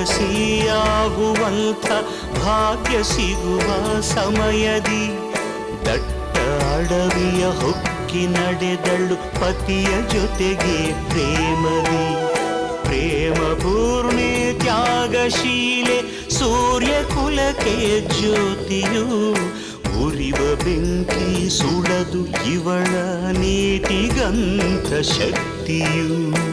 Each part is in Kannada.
ಪಟ್ಟದರಸಿಯಾಗುವಂಥ ಭಾಗ್ಯ ಸಿಗುವ ಸಮಯದಿ. ದಟ್ಟ ಅಡವಿಯ ಹೊಕ್ಕಿ ನಡೆದಳು ಪತಿಯ ಜೊತೆಗೆ ಪ್ರೇಮದಿ. ಪ್ರೇಮ ಪೂರ್ಣೆ ತ್ಯಾಗಶೀಲೆ ಸೂರ್ಯ ಕುಲಕ್ಕೆ ಜ್ಯೋತಿಯು. ಉರಿವ ಬೆಂಕಿ ಸುಡದು ಇವಳ ನೀತಿಗಂಥ ಶಕ್ತಿಯು.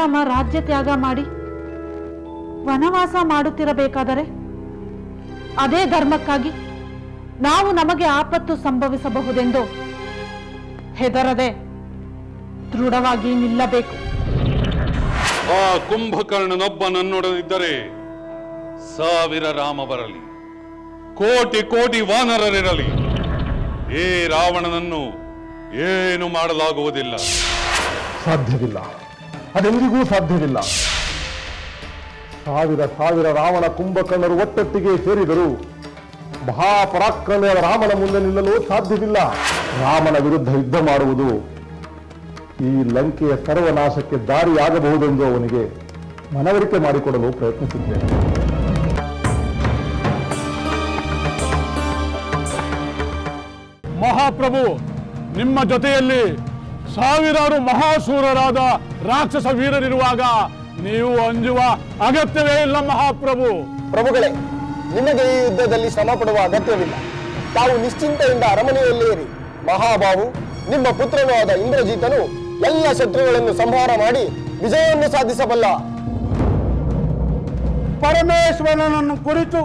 ಶ್ರೀರಾಮ ರಾಜ್ಯ ತ್ಯಾಗ ಮಾಡಿ ವನವಾಸ ಮಾಡುತ್ತಿರಬೇಕಾದರೆ ಅದೇ ಧರ್ಮಕ್ಕಾಗಿ ನಾವು ನಮಗೆ ಆಪತ್ತು ಸಂಭವಿಸಬಹುದೆಂದು ಹೆದರದೆ ದೃಢವಾಗಿ ನಿಲ್ಲಬೇಕು. ಆ ಕುಂಭಕರ್ಣನೊಬ್ಬ ನನ್ನೊಡನಿದ್ದರೆ ಸಾವಿರ ರಾಮ ಬರಲಿ ಕೋಟಿ ಕೋಟಿ ವಾನರರಿರಲಿ. ಈ ರಾವಣನನ್ನು ಏನು ಮಾಡಲಾಗುವುದಿಲ್ಲ. ಸಾಧ್ಯವಿಲ್ಲ. ಅದೆಂದಿಗೂ ಸಾಧ್ಯವಿಲ್ಲ. ಸಾವಿರ ಸಾವಿರ ರಾವಣ ಕುಂಭಕರ್ಣರು ಒಟ್ಟೊಟ್ಟಿಗೆ ಸೇರಿದರು. ಮಹಾಪರಾಕ್ರಮೆಯ ರಾಮನ ಮುಂದೆ ನಿಲ್ಲಲು ಸಾಧ್ಯವಿಲ್ಲ. ರಾಮನ ವಿರುದ್ಧ ಯುದ್ಧ ಮಾಡುವುದು. ಈ ಲಂಕೆಯ ಸರ್ವನಾಶಕ್ಕೆ ದಾರಿಯಾಗಬಹುದೆಂದು ಅವನಿಗೆ ಮನವರಿಕೆ ಮಾಡಿಕೊಡಲು ಪ್ರಯತ್ನಿಸಿದ್ದೇನೆ. ಮಹಾಪ್ರಭು, ನಿಮ್ಮ ಜೊತೆಯಲ್ಲಿ ಸಾವಿರಾರು ಮಹಾಸೂರರಾದ ರಾಕ್ಷಸ ವೀರರಿರುವಾಗ ನೀವು ಅಂಜುವ ಅಗತ್ಯವೇ ಇಲ್ಲ ಮಹಾಪ್ರಭು. ಪ್ರಭುಗಳೇ ನಿಮಗೆ ಈ ಯುದ್ಧದಲ್ಲಿ ಶ್ರಮ ಪಡುವ ಅಗತ್ಯವಿಲ್ಲ. ತಾವು ನಿಶ್ಚಿಂತೆಯಿಂದ ಅರಮನೆಯಲ್ಲೇ ಇರಿ. ಮಹಾಬಾವು ನಿಮ್ಮ ಪುತ್ರನೂ ಆದ ಇಂದ್ರಜಿತನು ಎಲ್ಲ ಶತ್ರುಗಳನ್ನು ಸಂಹಾರ ಮಾಡಿ ವಿಜಯವನ್ನು ಸಾಧಿಸಬಲ್ಲ. ಪರಮೇಶ್ವರನನ್ನು ಕುರಿತು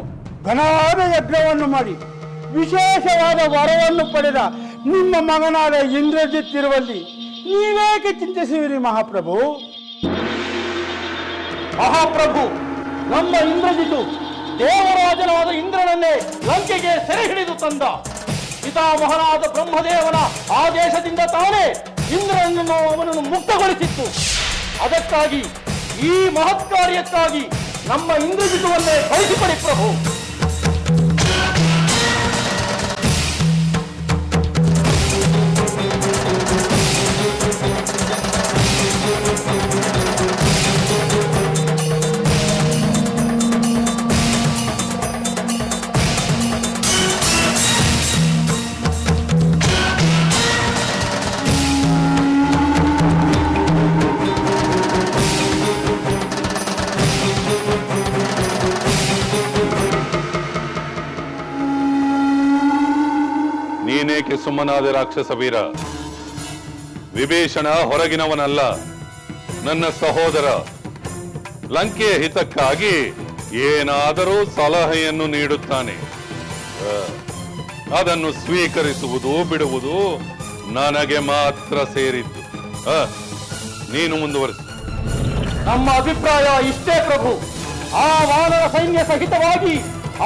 ಘನವಾದ ಯಜ್ಞವನ್ನು ಮಾಡಿ ವಿಶೇಷವಾದ ವರವನ್ನು ಪಡೆದ ನಿಮ್ಮ ಮಗನಾದ ಇಂದ್ರಜಿತ್ ಇರುವಲ್ಲಿ ನೀವೇಕೆ ಚಿಂತಿಸುವಿರಿ ಮಹಾಪ್ರಭು? ಮಹಾಪ್ರಭು, ನಮ್ಮ ಇಂದ್ರಜಿತು ದೇವರಾಜನಾದ ಇಂದ್ರನನ್ನೇ ಲಂಕೆಗೆ ಸೆರೆ ಹಿಡಿದು ತಂದ. ಪಿತಾಮಹನಾದ ಬ್ರಹ್ಮದೇವನ ಆದೇಶದಿಂದ ತಾನೇ ಇಂದ್ರನನ್ನು ಅವನನ್ನು ಮುಕ್ತಗೊಳಿಸಿತ್ತು. ಅದಕ್ಕಾಗಿ ಈ ಮಹತ್ಕಾರ್ಯಕ್ಕಾಗಿ ನಮ್ಮ ಇಂದ್ರಜಿತುವನ್ನೇ ಕಳಿಸಿಕೊಡಿ ಪ್ರಭು. ಸುಮ್ಮನಾದ ರಾಕ್ಷಸ ವೀರ. ವಿಭೀಷಣ ಹೊರಗಿನವನಲ್ಲ, ನನ್ನ ಸಹೋದರ. ಲಂಕೆಯ ಹಿತಕ್ಕಾಗಿ ಏನಾದರೂ ಸಲಹೆಯನ್ನು ನೀಡುತ್ತಾನೆ. ಅದನ್ನು ಸ್ವೀಕರಿಸುವುದು, ಬಿಡುವುದು ನನಗೆ ಮಾತ್ರ ಸೇರಿದ್ದು. ನೀನು ಮುಂದುವರಿಸು. ನಮ್ಮ ಅಭಿಪ್ರಾಯ ಇಷ್ಟೇ ಪ್ರಭು. ಆ ಮಾನವ ಸೈನ್ಯ ಸಹಿತವಾಗಿ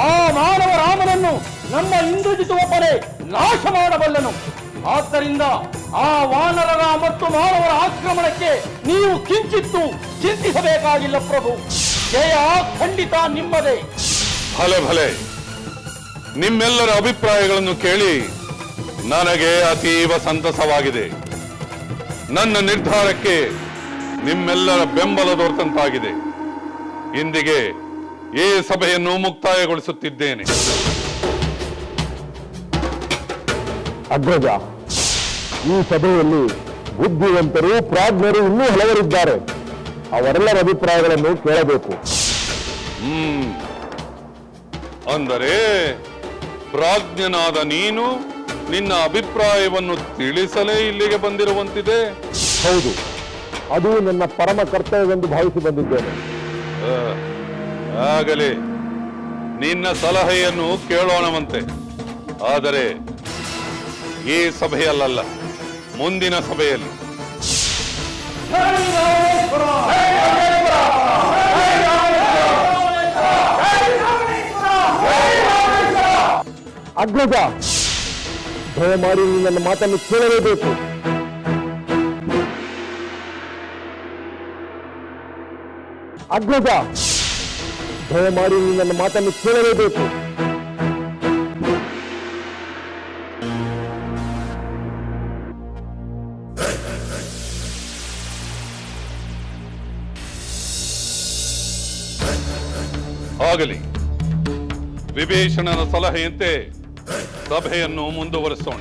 ಆ ಮಾನವ ರಾಮನನ್ನು ನಮ್ಮ ಇಂದ್ರಜಿತು ಒಬ್ಬನೇ. ನಾಶ ಮಾಡಬಲ್ಲನು ಆದ್ದರಿಂದ ಆ ವಾನರರ ಮತ್ತು ಮಾನವರ ಆಕ್ರಮಣಕ್ಕೆ ನೀವು ಕಿಂಚಿತ್ತು ಚಿಂತಿಸಬೇಕಾಗಿಲ್ಲ ಪ್ರಭು. ಜಯ ಖಂಡಿತ ನಿಮ್ಮದೇ. ಭಲೆ ಭಲೆ. ನಿಮ್ಮೆಲ್ಲರ ಅಭಿಪ್ರಾಯಗಳನ್ನು ಕೇಳಿ ನನಗೆ ಅತೀವ ಸಂತಸವಾಗಿದೆ. ನನ್ನ ನಿರ್ಧಾರಕ್ಕೆ ನಿಮ್ಮೆಲ್ಲರ ಬೆಂಬಲ ದೊರೆತಂತಾಗಿದೆ. ಇಂದಿಗೆ ಈ ಸಭೆಯನ್ನು ಮುಕ್ತಾಯಗೊಳಿಸುತ್ತಿದ್ದೇನೆ. ಅಗ್ರಜ. ಈ ಸಭೆಯಲ್ಲಿ ಬುದ್ಧಿವಂತರು ಪ್ರಾಜ್ಞರು ಇನ್ನೂ ಹಲವರಿದ್ದಾರೆ. ಅವರೆಲ್ಲರ ಅಭಿಪ್ರಾಯಗಳನ್ನು ಕೇಳಬೇಕು. ಹ್ಮ್. ಅಂದರೆ ಪ್ರಾಜ್ಞನಾದ ನೀನು ನಿನ್ನ ಅಭಿಪ್ರಾಯವನ್ನು ತಿಳಿಸಲೇ ಇಲ್ಲಿಗೆ ಬಂದಿರುವಂತಿದೆ? ಹೌದು. ಅದು ನನ್ನ ಪರಮ ಕರ್ತವ್ಯವೆಂದು ಭಾವಿಸಿ ಬಂದಿದ್ದೇನೆ. ಆ, ಆಗಲಿ. ನಿನ್ನ ಸಲಹೆಯನ್ನು ಕೇಳೋಣವಂತೆ. ಆದರೆ ಈ ಸಭೆಯಲ್ಲ ಮುಂದಿನ ಸಭೆಯಲ್ಲಿ. ಅಗ್ರಜ ದಯಮಾಡಿ ಮಾಡಿ ನನ್ನ ಮಾತನ್ನು ಕೇಳಲೇಬೇಕು. ಅಗ್ರಜ ದಯಮಾಡಿ ಮಾಡಿ ನನ್ನ ಮಾತನ್ನು ಕೇಳಲೇಬೇಕು. ಆಗಲಿ ವಿಭೀಷಣನ ಸಲಹೆಯಂತೆ ಸಭೆಯನ್ನು ಮುಂದುವರಿಸೋಣ.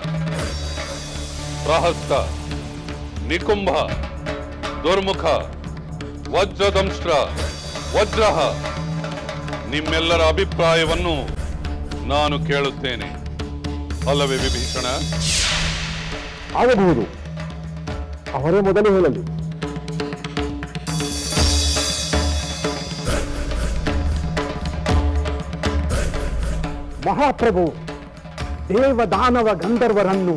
ಪ್ರಹಸ್ತ, ನಿಕುಂಭ, ದುರ್ಮುಖ ವಜ್ರದಂಶ್ರ ವಜ್ರಹ, ನಿಮ್ಮೆಲ್ಲರ ಅಭಿಪ್ರಾಯವನ್ನು ನಾನು ಕೇಳುತ್ತೇನೆ. ಅಲ್ಲವೇ ವಿಭೀಷಣ? ಆಗಬಹುದು. ಅವರೇ ಮೊದಲು ಹೇಳಲಿ. ಮಹಾಪ್ರಭು, ದೇವದಾನವ ಗಂಧರ್ವರನ್ನು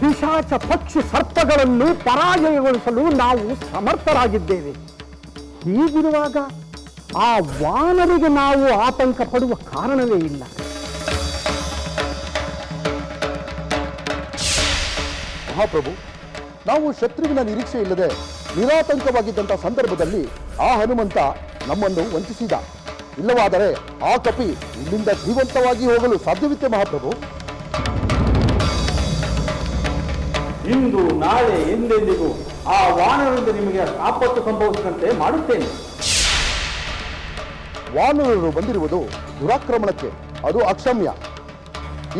ಪಿಶಾಚ ಪಕ್ಷಿ ಸರ್ಪಗಳನ್ನು ಪರಾಜಯಗೊಳಿಸಲು ನಾವು ಸಮರ್ಥರಾಗಿದ್ದೇವೆ. ಹೀಗಿರುವಾಗ ಆ ವಾನರಿಗೆ ನಾವು ಆತಂಕ ಪಡುವ ಕಾರಣವೇ ಇಲ್ಲ. ಮಹಾಪ್ರಭು, ನಾವು ಶತ್ರುವಿನ ನಿರೀಕ್ಷೆ ಇಲ್ಲದೆ ನಿರಾತಂಕವಾಗಿದ್ದಂಥ ಸಂದರ್ಭದಲ್ಲಿ ಆ ಹನುಮಂತ ನಮ್ಮನ್ನು ವಂಚಿಸಿದ. ಇಲ್ಲವಾದರೆ ಆ ಕಪಿ ಇಲ್ಲಿಂದ ಜೀವಂತವಾಗಿ ಹೋಗಲು ಸಾಧ್ಯವಿತ್ತೆ ಮಹಾಪ್ರಭು. ಇಂದು ನಾಳೆ ಎಂದೆಂದಿಗೂ ಆ ವಾನರರಿಂದ ನಿಮಗೆ ಆಪತ್ತು ಸಂಭವಿಸಿದಂತೆ ಮಾಡುತ್ತೇನೆ. ವಾನರರು ಬಂದಿರುವುದು ದುರಾಕ್ರಮಣಕ್ಕೆ ಅದು ಅಕ್ಷಮ್ಯ.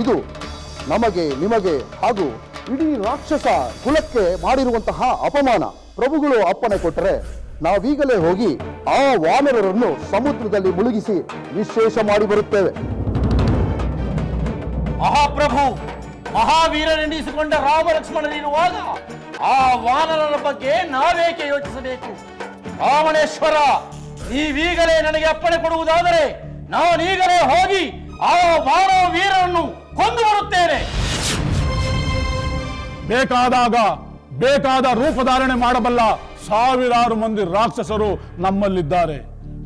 ಇದು ನಮಗೆ ನಿಮಗೆ ಹಾಗೂ ಇಡೀ ರಾಕ್ಷಸ ಕುಲಕ್ಕೆ ಮಾಡಿರುವಂತಹ ಅಪಮಾನ. ಪ್ರಭುಗಳು ಅಪ್ಪಣೆ ಕೊಟ್ಟರೆ ನಾವೀಗಲೇ ಹೋಗಿ ಆ ವಾನರರನ್ನು ಸಮುದ್ರದಲ್ಲಿ ಮುಳುಗಿಸಿ ವಿಶೇಷ ಮಾಡಿ ಬರುತ್ತೇವೆ. ಮಹಾಪ್ರಭು ಮಹಾವೀರನೆನಿಸಿಕೊಂಡ ರಾಮ ಲಕ್ಷ್ಮಣರಿರುವಾಗ ಆ ವಾನರರ ಬಗ್ಗೆ ನಾವೇಕೆ ಯೋಚಿಸಬೇಕು? ರಾವಣೇಶ್ವರ ನೀವೀಗಲೇ ನನಗೆ ಅಪ್ಪಣೆ ಕೊಡುವುದಾದರೆ ನಾನೀಗಲೇ ಹೋಗಿ ಆ ವಾನರ ವೀರರನ್ನು ಕೊಂದು ಬರುತ್ತೇನೆ. ಬೇಕಾದಾಗ ಬೇಕಾದ ರೂಪಧಾರಣೆ ಮಾಡಬಲ್ಲ ಸಾವಿರಾರು ಮಂದಿ ರಾಕ್ಷಸರು ನಮ್ಮಲ್ಲಿದ್ದಾರೆ.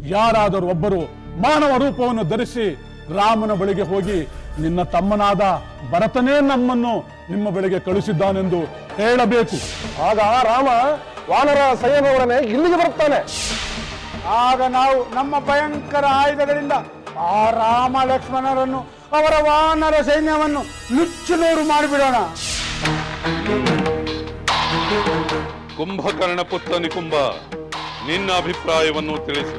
ಯಾರಾದರೂ ಒಬ್ಬರು ಮಾನವ ರೂಪವನ್ನು ಧರಿಸಿ ರಾಮನ ಬಳಿಗೆ ಹೋಗಿ ನಿನ್ನ ತಮ್ಮನಾದ ಭರತನೇ ನಮ್ಮನ್ನು ನಿಮ್ಮ ಬಳಿಗೆ ಕಳುಹಿಸಿದ್ದಾನೆಂದು ಹೇಳಬೇಕು. ಆಗ ರಾಮ ವಾನರ ಸಂಯಮವರನೆ ಇಲ್ಲಿಗೆ ಬರುತ್ತಾನೆ. ಆಗ ನಾವು ನಮ್ಮ ಭಯಂಕರ ಆಯುಧಗಳಿಂದ ಆ ರಾಮ ಲಕ್ಷ್ಮಣರನ್ನು ಅವರ ವಾನರ ಸೈನ್ಯವನ್ನು ನುಚ್ಚು ನೂರು ಮಾಡಿಬಿಡೋಣ. ಕುಂಭಕರ್ಣ ಪುತ್ರ ನಿಕುಂಭ ನಿನ್ನ ಅಭಿಪ್ರಾಯವನ್ನು ತಿಳಿಸು.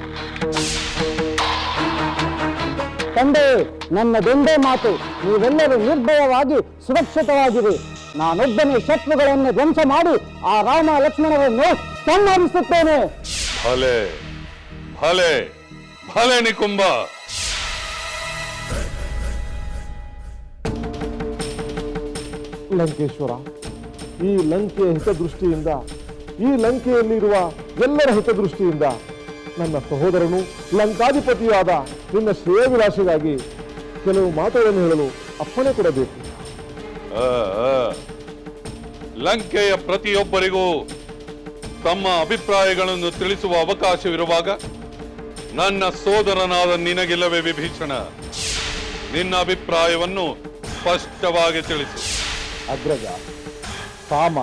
ತಂದೆ ನನ್ನದೊಂದೇ ಮಾತು ನೀವೆಲ್ಲರೂ ನಿರ್ಭಯವಾಗಿ ಸುರಕ್ಷಿತವಾಗಿರಿ. ನಾನೊಬ್ಬನೇ ಶತ್ರುಗಳನ್ನು ಧ್ವಂಸ ಮಾಡಿ ಆ ರಾಮ ಲಕ್ಷ್ಮಣರನ್ನು ಸಂಹರಿಸುತ್ತೇನೆ. ಭಲೆ ಭಲೆ ಭಲೆ ನಿಕುಂಭ ಲಂಕೇಶ್ವರ ಈ ಲಂಕೆಯ ಹಿತದೃಷ್ಟಿಯಿಂದ ಈ ಲಂಕೆಯಲ್ಲಿರುವ ಎಲ್ಲರ ಹಿತದೃಷ್ಟಿಯಿಂದ ನನ್ನ ಸಹೋದರನು ಲಂಕಾಧಿಪತಿಯಾದ ನಿನ್ನ ಶ್ರೇಯವಿಲಾಸಿಗಾಗಿ ಕೆಲವು ಮಾತುಗಳನ್ನು ಹೇಳಲು ಅಪ್ಪಣೆ ಕೊಡಬೇಕು. ಲಂಕೆಯ ಪ್ರತಿಯೊಬ್ಬರಿಗೂ ತಮ್ಮ ಅಭಿಪ್ರಾಯಗಳನ್ನು ತಿಳಿಸುವ ಅವಕಾಶವಿರುವಾಗ ನನ್ನ ಸೋದರನಾದ ನಿನಗಿಲ್ಲವೇ ವಿಭೀಷಣ? ನಿನ್ನ ಅಭಿಪ್ರಾಯವನ್ನು ಸ್ಪಷ್ಟವಾಗಿ ತಿಳಿಸು. ಅಗ್ರಜ ಸಾಮ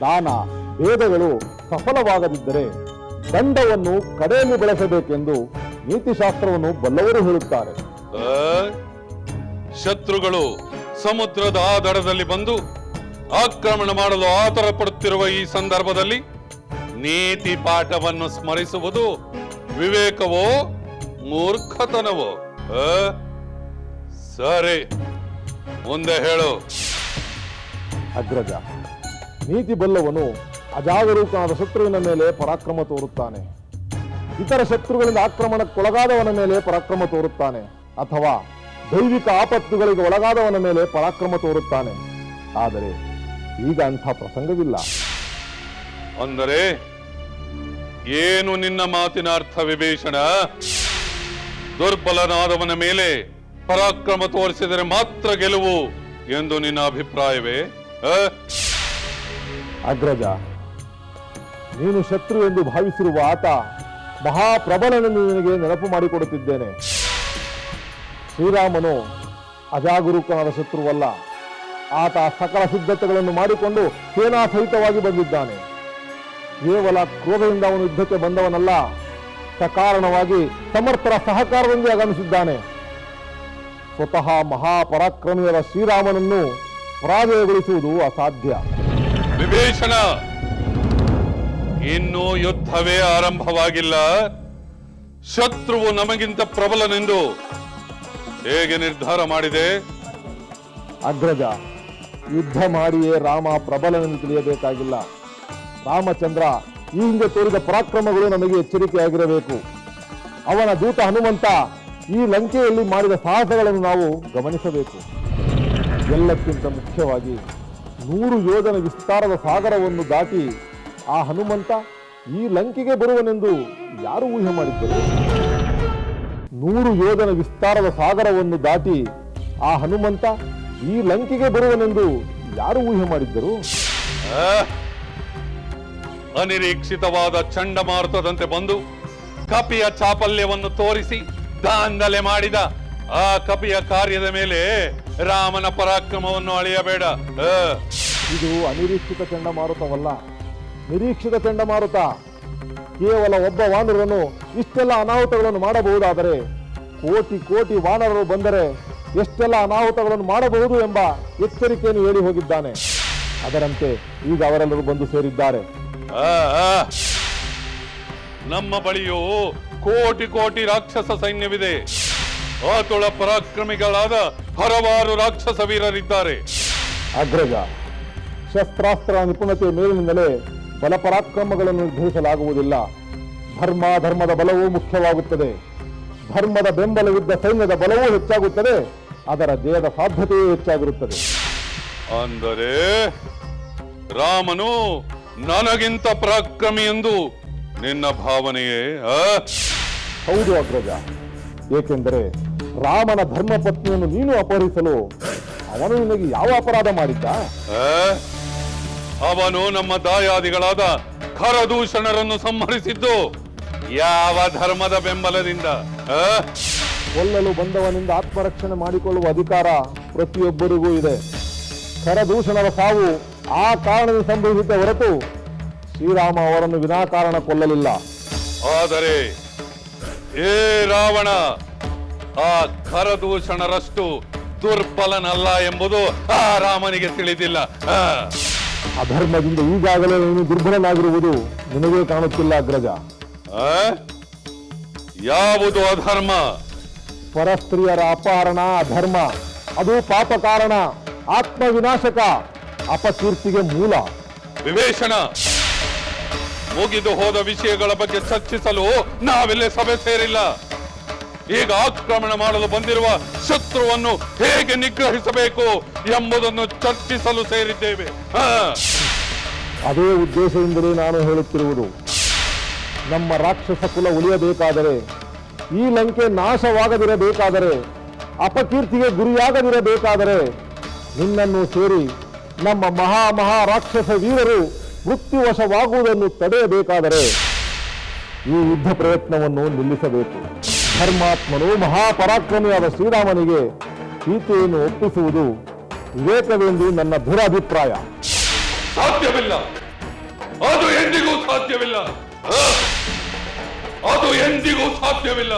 ದಾನ ಭೇದಗಳು ಸಫಲವಾಗದಿದ್ದರೆ ದಂಡವನ್ನು ಕಡೆಯಲ್ಲಿ ಬಳಸಬೇಕೆಂದು ನೀತಿಶಾಸ್ತ್ರವನ್ನು ಬಲ್ಲವರು ಹೇಳುತ್ತಾರೆ ಆ? ಶತ್ರುಗಳು ಸಮುದ್ರದ ಆ ದಡದಲ್ಲಿ ಬಂದು ಆಕ್ರಮಣ ಮಾಡಲು ಆತರ ಪಡುತ್ತಿರುವ ಈ ಸಂದರ್ಭದಲ್ಲಿ ನೀತಿ ಪಾಠವನ್ನು ಸ್ಮರಿಸುವುದು ವಿವೇಕವೋ ಮೂರ್ಖತನವೋ? ಸರಿ ಮುಂದೆ ಹೇಳು ಅಗ್ರಜ ನೀತಿ ಬಲ್ಲವನು ಅಜಾಗರೂಕನಾದ ಶತ್ರುವಿನ ಮೇಲೆ ಪರಾಕ್ರಮ ತೋರುತ್ತಾನೆ. ಇತರ ಶತ್ರುಗಳಿಂದ ಆಕ್ರಮಣಕ್ಕೊಳಗಾದವನ ಮೇಲೆ ಪರಾಕ್ರಮ ತೋರುತ್ತಾನೆ. ಅಥವಾ ದೈವಿಕ ಆಪತ್ತುಗಳಿಗೆ ಒಳಗಾದವನ ಮೇಲೆ ಪರಾಕ್ರಮ ತೋರುತ್ತಾನೆ. ಆದರೆ ಈಗ ಅಂಥ ಪ್ರಸಂಗವಿಲ್ಲ. ಅಂದರೆ ಏನು ನಿನ್ನ ಮಾತಿನ ಅರ್ಥ ವಿಭೀಷಣ? ದುರ್ಬಲನಾದವನ ಮೇಲೆ ಪರಾಕ್ರಮ ತೋರಿಸಿದರೆ ಮಾತ್ರ ಗೆಲುವು ಎಂದು ನಿನ್ನ ಅಭಿಪ್ರಾಯವೇ? ಅಗ್ರಜ ನೀನು ಶತ್ರು ಎಂದು ಭಾವಿಸಿರುವ ಆತ ಮಹಾಪ್ರಬಲನೆಂದು ನಿನಗೆ ನೆನಪು ಮಾಡಿಕೊಡುತ್ತಿದ್ದೇನೆ. ಶ್ರೀರಾಮನು ಅಜಾಗರೂಕನಾದ ಶತ್ರುವಲ್ಲ. ಆತ ಸಕಲ ಸಿದ್ಧತೆಗಳನ್ನು ಮಾಡಿಕೊಂಡು ಸೇನಾ ಸಹಿತವಾಗಿ ಬಂದಿದ್ದಾನೆ. ಕೇವಲ ಕ್ರೋಧದಿಂದ ಅವನು ಯುದ್ಧಕ್ಕೆ ಬಂದವನಲ್ಲ, ಸಕಾರಣವಾಗಿ ಸಮರ್ಥರ ಸಹಕಾರದೊಂದಿಗೆ ಆಗಮಿಸಿದ್ದಾನೆ. ಸ್ವತಃ ಮಹಾಪರಾಕ್ರಮಿಯರ ಶ್ರೀರಾಮನನ್ನು ಪರಾಜಯಗೊಳಿಸುವುದು ಅಸಾಧ್ಯ. ವಿಭೀಷಣ! ಇನ್ನು ಯುದ್ಧವೇ ಆರಂಭವಾಗಿಲ್ಲ. ಶತ್ರುವು ನಮಗಿಂತ ಪ್ರಬಲನೆಂದು ಹೇಗೆ ನಿರ್ಧಾರ ಮಾಡಿದೆ? ಅಗ್ರಜ, ಯುದ್ಧ ಮಾಡಿಯೇ ರಾಮ ಪ್ರಬಲನೆಂದು ತಿಳಿಯಬೇಕಾಗಿಲ್ಲ. ರಾಮಚಂದ್ರ, ಈ ಹಿಂದೆ ತೋರಿದ ಪರಾಕ್ರಮಗಳು ನಮಗೆ ಎಚ್ಚರಿಕೆಯಾಗಿರಬೇಕು. ಅವನ ದೂತ ಹನುಮಂತ, ಈ ಲಂಕೆಯಲ್ಲಿ ಮಾಡಿದ ಸಾಹಸಗಳನ್ನು ನಾವು ಗಮನಿಸಬೇಕು. ಎಲ್ಲಕ್ಕಿಂತ ಮುಖ್ಯವಾಗಿ ನೂರು ಯೋಧನ ವಿಸ್ತಾರದ ಸಾಗರವನ್ನು ದಾಟಿ ಆ ಹನುಮಂತ ಈ ಲಂಕೆಗೆ ಬರುವನೆಂದು ಯಾರು ಊಹೆ ಮಾಡಿದ್ದರು ನೂರು ಯೋಧನ ವಿಸ್ತಾರದ ಸಾಗರವನ್ನು ದಾಟಿ ಆ ಹನುಮಂತ ಈ ಲಂಕೆಗೆ ಬರುವನೆಂದು ಯಾರು ಊಹೆ ಮಾಡಿದ್ದರು? ಅನಿರೀಕ್ಷಿತವಾದ ಚಂಡಮಾರುತದಂತೆ ಬಂದು ಕಪಿಯ ಚಾಪಲ್ಯವನ್ನು ತೋರಿಸಿ ದಾಂಧಲೆ ಮಾಡಿದ ಆ ಕಪಿಯ ಕಾರ್ಯದ ಮೇಲೆ ರಾಮನ ಪರಾಕ್ರಮವನ್ನು ಅಳೆಯಬೇಡ? ಇದು ಅನಿರೀಕ್ಷಿತ ಚಂಡಮಾರುತವಲ್ಲ ನಿರೀಕ್ಷಿತ ಚಂಡಮಾರುತ. ಕೇವಲ ಒಬ್ಬ ವಾನರನು ಇಷ್ಟೆಲ್ಲ ಅನಾಹುತಗಳನ್ನು ಮಾಡಬಹುದಾದರೆ ಕೋಟಿ ಕೋಟಿ ವಾನರರು ಬಂದರೆ ಎಷ್ಟೆಲ್ಲ ಅನಾಹುತಗಳನ್ನು ಮಾಡಬಹುದು ಎಂಬ ಎಚ್ಚರಿಕೆಯನ್ನು ಹೇಳಿ ಹೋಗಿದ್ದಾನೆ. ಅದರಂತೆ ಈಗ ಅವರೆಲ್ಲರೂ ಬಂದು ಸೇರಿದ್ದಾರೆ. ನಮ್ಮ ಬಳಿಯೂ ಕೋಟಿ ಕೋಟಿ ರಾಕ್ಷಸ ಸೈನ್ಯವಿದೆ. ಆತುಳ ಪರಾಕ್ರಮಿಗಳಾದ ಹಲವಾರು ರಾಕ್ಷಸ ವೀರರಿದ್ದಾರೆ. ಅಗ್ರಜ ಶಸ್ತ್ರಾಸ್ತ್ರ ನಿಪುಣತೆಯ ಮೇಲಿನಿಂದಲೇ ಬಲಪರಾಕ್ರಮಗಳನ್ನು ನಿರ್ಧರಿಸಲಾಗುವುದಿಲ್ಲ. ಧರ್ಮ ಧರ್ಮದ ಬಲವೂ ಮುಖ್ಯವಾಗುತ್ತದೆ. ಧರ್ಮದ ಬೆಂಬಲವಿದ್ದ ಸೈನ್ಯದ ಬಲವೂ ಹೆಚ್ಚಾಗುತ್ತದೆ. ಅದರ ಜಯದ ಸಾಧ್ಯತೆಯೂ ಹೆಚ್ಚಾಗಿರುತ್ತದೆ. ಅಂದರೆ ರಾಮನು ನನಗಿಂತ ಪರಾಕ್ರಮಿ ಎಂದು ನಿನ್ನ ಭಾವನೆಯೇ? ಹೌದು ಅಗ್ರಜ. ಏಕೆಂದರೆ ರಾಮನ ಧರ್ಮಪತ್ನಿಯನ್ನು ನೀನು ಅಪಹರಿಸಲು ಅವನು ನಿನಗೆ ಯಾವ ಅಪರಾಧ ಮಾಡಿದ್ದ? ಅವನು ನಮ್ಮ ದಾಯಾದಿಗಳಾದ ಖರದೂಷಣರನ್ನು ಸಂಹರಿಸಿದ್ದು ಯಾವ ಧರ್ಮದ ಬೆಂಬಲದಿಂದ? ಕೊಲ್ಲಲು ಬಂದವನಿಂದ ಆತ್ಮರಕ್ಷಣೆ ಮಾಡಿಕೊಳ್ಳುವ ಅಧಿಕಾರ ಪ್ರತಿಯೊಬ್ಬರಿಗೂ ಇದೆ ಖರದೂಷಣರ ಸಾವು ಆ ಕಾರಣದಿಂದ ಸಂಭವಿಸಿದ್ದ ಹೊರತು ಶ್ರೀರಾಮ ಅವರನ್ನು ವಿನಾಕಾರಣ ಕೊಲ್ಲಲಿಲ್ಲ ಆದರೆ ಏ ರಾವಣ ಆ ಖರದೂಷಣರಷ್ಟು ದುರ್ಬಲನಲ್ಲ ಎಂಬುದು ಆ ರಾಮನಿಗೆ ತಿಳಿದಿಲ್ಲ. ಅಧರ್ಮದಿಂದ ಈಗಾಗಲೇ ನೀನು ದುರ್ಬಲನಾಗಿರುವುದು ನಿನಗೆ ಕಾಣುತ್ತಿಲ್ಲ ಅಗ್ರಜ. ಆ? ಯಾವುದು ಅಧರ್ಮ? ಪರಸ್ತ್ರೀಯರ ಅಪಹರಣ ಅಧರ್ಮ. ಅದು ಪಾಪ ಕಾರಣ ಆತ್ಮ ವಿನಾಶಕ ಅಪಕೀರ್ತಿಗೆ ಮೂಲ. ವಿವೇಚನ. ಮುಗಿದು ಹೋದ ವಿಷಯಗಳ ಬಗ್ಗೆ ಚರ್ಚಿಸಲು ನಾವೆಲ್ಲೇ ಸಭೆ ಸೇರಿಲ್ಲ. ಈಗ ಆಕ್ರಮಣ ಮಾಡಲು ಬಂದಿರುವ ಶತ್ರುವನ್ನು ಹೇಗೆ ನಿಗ್ರಹಿಸಬೇಕು ಎಂಬುದನ್ನು ಚರ್ಚಿಸಲು ಸೇರಿದ್ದೇವೆ. ಅದೇ ಉದ್ದೇಶದಿಂದಲೇ ನಾನು ಹೇಳುತ್ತಿರುವುದು. ನಮ್ಮ ರಾಕ್ಷಸ ಕುಲ ಉಳಿಯಬೇಕಾದರೆ, ಈ ಲಂಕೆ ನಾಶವಾಗದಿರಬೇಕಾದರೆ, ಅಪಕೀರ್ತಿಗೆ ಗುರಿಯಾಗದಿರಬೇಕಾದರೆ, ನಿನ್ನನ್ನು ಸೇರಿ ನಮ್ಮ ಮಹಾ ಮಹಾ ರಾಕ್ಷಸ ವೀರರು ಮೃತ್ಯುವಶವಾಗುವುದನ್ನು ತಡೆಯಬೇಕಾದರೆ, ಈ ಯುದ್ಧ ಪ್ರಯತ್ನವನ್ನು ನಿಲ್ಲಿಸಬೇಕು. ಧರ್ಮಾತ್ಮನು ಮಹಾಪರಾಕ್ರಮಿಯಾದ ಶ್ರೀರಾಮನಿಗೆ ಸೀತೆಯನ್ನು ಒಪ್ಪಿಸುವುದು ವಿವೇಕವೆಂದು ನನ್ನ ದುರಭಿಪ್ರಾಯ ಸಾಧ್ಯವಿಲ್ಲ. ಅದು ಎಂದಿಗೂ ಸಾಧ್ಯವಿಲ್ಲ. ಅದು ಎಂದಿಗೂ ಸಾಧ್ಯವಿಲ್ಲ.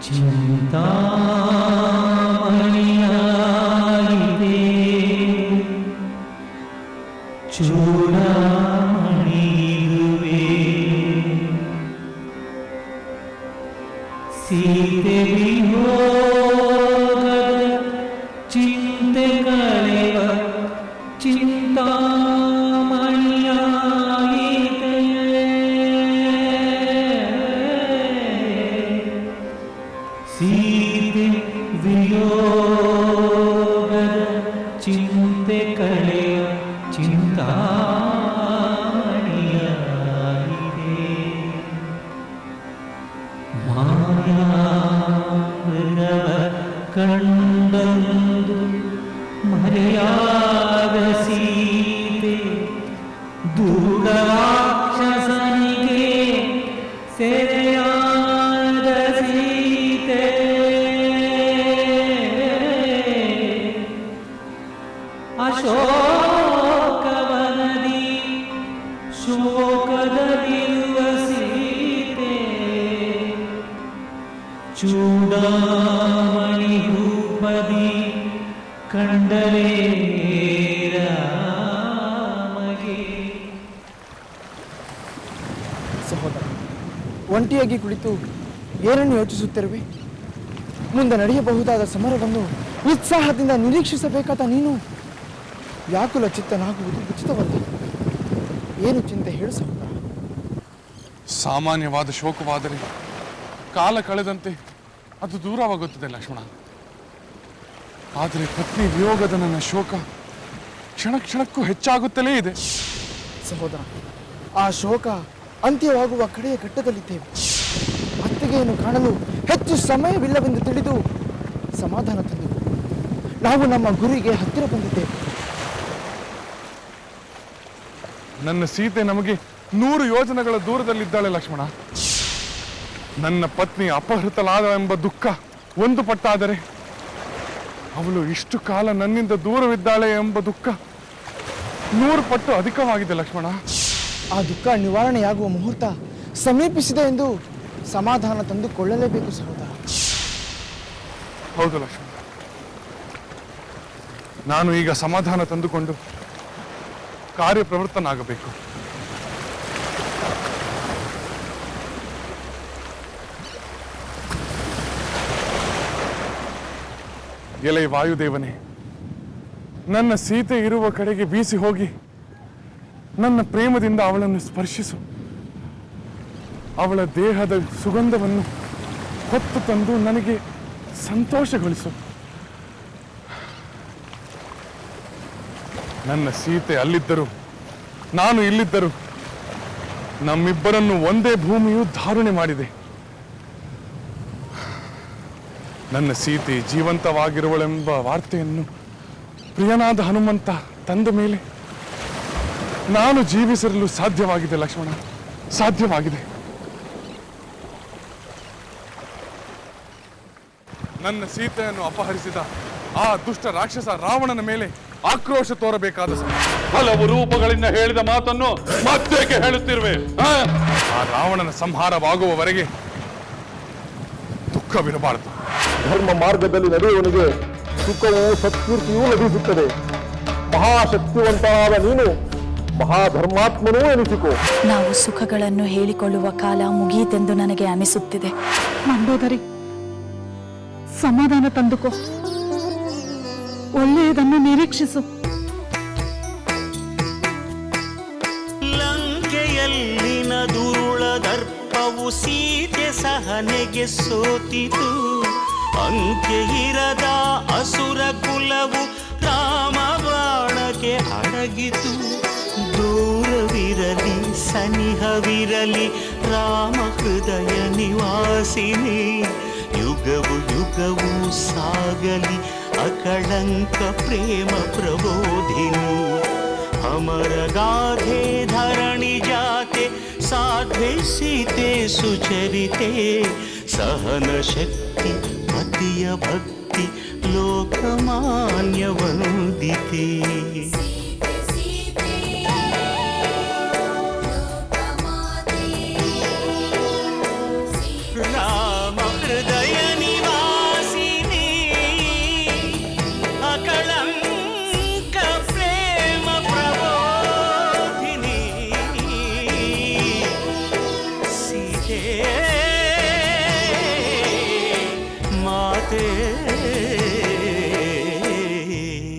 简单听到 ರೂಪದಿ ಕಂಡಲೇ ರಾಮಗೆ. ಸಹೋದರ ಒಂಟಿಯಾಗಿ ಕುಳಿತು ಏನನ್ನು ಯೋಚಿಸುತ್ತಿರುವೆ? ಮುಂದೆ ನಡೆಯಬಹುದಾದ ಸಮರವನ್ನು ಉತ್ಸಾಹದಿಂದ ನಿರೀಕ್ಷಿಸಬೇಕಾದ ನೀನು? ವ್ಯಾಕುಲ ಚಿತ್ತನಾಗುವುದು ಉಚಿತವಲ್ಲ. ಏನು ಚಿಂತೆ ಹೇಳು ಸಹೋದರ. ಸಾಮಾನ್ಯವಾದ ಶೋಕವಾದರೆ ಕಾಲ ಕಳೆದಂತೆ ಅದು ದೂರವಾಗುತ್ತದೆ ಲಕ್ಷ್ಮಣ. ಆದರೆ ಪತ್ನಿ ವಿಯೋಗದ ನನ್ನ ಶೋಕ ಕ್ಷಣ ಕ್ಷಣಕ್ಕೂ ಹೆಚ್ಚಾಗುತ್ತಲೇ ಇದೆ. ಸಹೋದರ ಆ ಶೋಕ ಅಂತ್ಯವಾಗುವ ಕಡೆಯ ಘಟ್ಟದಲ್ಲಿದ್ದೇವೆ. ಅತ್ತಿಗೆಯನ್ನು ಕಾಣಲು ಹೆಚ್ಚು ಸಮಯವಿಲ್ಲವೆಂದು ತಿಳಿದು ಸಮಾಧಾನ ತಂದೆವು ನಾವು ನಮ್ಮ ಗುರಿಗೆ ಹತ್ತಿರ ಬಂದಿದ್ದೇವೆ. ನನ್ನ ಸೀತೆ ನಮಗೆ ನೂರು ಯೋಜನೆಗಳ ದೂರದಲ್ಲಿದ್ದಾಳೆ ಲಕ್ಷ್ಮಣ. ನನ್ನ ಪತ್ನಿ ಅಪಹೃತಲಾದ ಎಂಬ ದುಃಖ ಒಂದು ಪಟ್ಟಾದರೆ ಅವಳು ಇಷ್ಟು ಕಾಲ ನನ್ನಿಂದ ದೂರವಿದ್ದಾಳೆ ಎಂಬ ದುಃಖ ನೂರು ಪಟ್ಟು ಅಧಿಕವಾಗಿದೆ ಲಕ್ಷ್ಮಣ. ಆ ದುಃಖ ನಿವಾರಣೆಯಾಗುವ ಮುಹೂರ್ತ ಸಮೀಪಿಸಿದೆ ಎಂದು ಸಮಾಧಾನ ತಂದುಕೊಳ್ಳಲೇಬೇಕು ಸಹೋದರ. ಹೌದು ಲಕ್ಷ್ಮಣ. ನಾನು ಈಗ ಸಮಾಧಾನ ತಂದುಕೊಂಡು ಕಾರ್ಯಪ್ರವೃತ್ತನಾಗಬೇಕು. ಎಲೆ ವಾಯುದೇವನೇ, ನನ್ನ ಸೀತೆ ಇರುವ ಕಡೆಗೆ ಬೀಸಿ ಹೋಗಿ, ನನ್ನ ಪ್ರೇಮದಿಂದ ಅವಳನ್ನು ಸ್ಪರ್ಶಿಸು. ಅವಳ ದೇಹದ ಸುಗಂಧವನ್ನು ಹೊತ್ತು ತಂದು ನನಗೆ ಸಂತೋಷಗೊಳಿಸು. ನನ್ನ ಸೀತೆ ಅಲ್ಲಿದ್ದರು, ನಾನು ಇಲ್ಲಿದ್ದರು, ನಮ್ಮಿಬ್ಬರನ್ನು ಒಂದೇ ಭೂಮಿಯು ಧಾರಣೆ ಮಾಡಿದೆ. ನನ್ನ ಸೀತೆ ಜೀವಂತವಾಗಿರುವಳೆಂಬ ವಾರ್ತೆಯನ್ನು ಪ್ರಿಯನಾದ ಹನುಮಂತ ತಂದ ಮೇಲೆ ನಾನು ಜೀವಿಸಿರಲು ಸಾಧ್ಯವಾಗಿದೆ ಲಕ್ಷ್ಮಣ ಸಾಧ್ಯವಾಗಿದೆ ನನ್ನ ಸೀತೆಯನ್ನು ಅಪಹರಿಸಿದ ಆ ದುಷ್ಟ ರಾಕ್ಷಸ ರಾವಣನ ಮೇಲೆ ಆಕ್ರೋಶ ತೋರಬೇಕಾದ. ಹಲವು ರೂಪಗಳಿಂದ ಹೇಳಿದ ಮಾತನ್ನು ಮತ್ತೇಕೆ ಹೇಳುತ್ತಿರುವೆ? ಆ ರಾವಣನ ಸಂಹಾರವಾಗುವವರೆಗೆ ದುಃಖವಿರಬಾರದು ಧರ್ಮ ಮಾರ್ಗದಲ್ಲಿ ನಡೆಯುವವನಿಗೆ ಸುಖವೂ ಸತ್ಕೀರ್ತಿಯೂ ಲಭಿಸುತ್ತದೆ. ಮಹಾಶಕ್ತಿವಂತನಾದ ನೀನು ಮಹಾಧರ್ಮಾತ್ಮನೂ ಎನಿಸಿಕೋ. ನಾವು ಸುಖಗಳನ್ನು ಹೇಳಿಕೊಳ್ಳುವ ಕಾಲ ಮುಗಿಯಿತೆಂದು ನನಗೆ ಅನಿಸುತ್ತಿದೆ. ಮಂಡೋದರಿ ಸಮಾಧಾನ ತಂದುಕೋ. ಒಳ್ಳೆಯದನ್ನು ನಿರೀಕ್ಷಿಸು. ಲಂಕೆಯಲ್ಲಿನ ದುರುಳ ದರ್ಪವು ಸೀತೆ ಸಹನೆಗೆ ಸೋತಿತು. ಅಂಕೆ ಇರದ ಅಸುರ ಕುಲವು ರಾಮ ಬಾಣಕ್ಕೆ ಅಡಗಿತು ದೂರವಿರಲಿ ಸನಿಹವಿರಲಿ ರಾಮ ಹೃದಯ ನಿವಾಸಿನಿ ಯುಗವು ಯುಗವು ಸಾಗಲಿ ಅಕಳಂಕ ಪ್ರೇಮ ಪ್ರಬೋಧಿನಿ ಅಮರ ಗಾಧೆ ಧರಣಿ ಜಾತೆ ಸಾಧ್ವೆ ಸೀತೆ ಸುಚರಿತೆ ಸಹನ ಶಕ್ತಿ జాతీయ భక్తి లోకమాన్యవనుదితే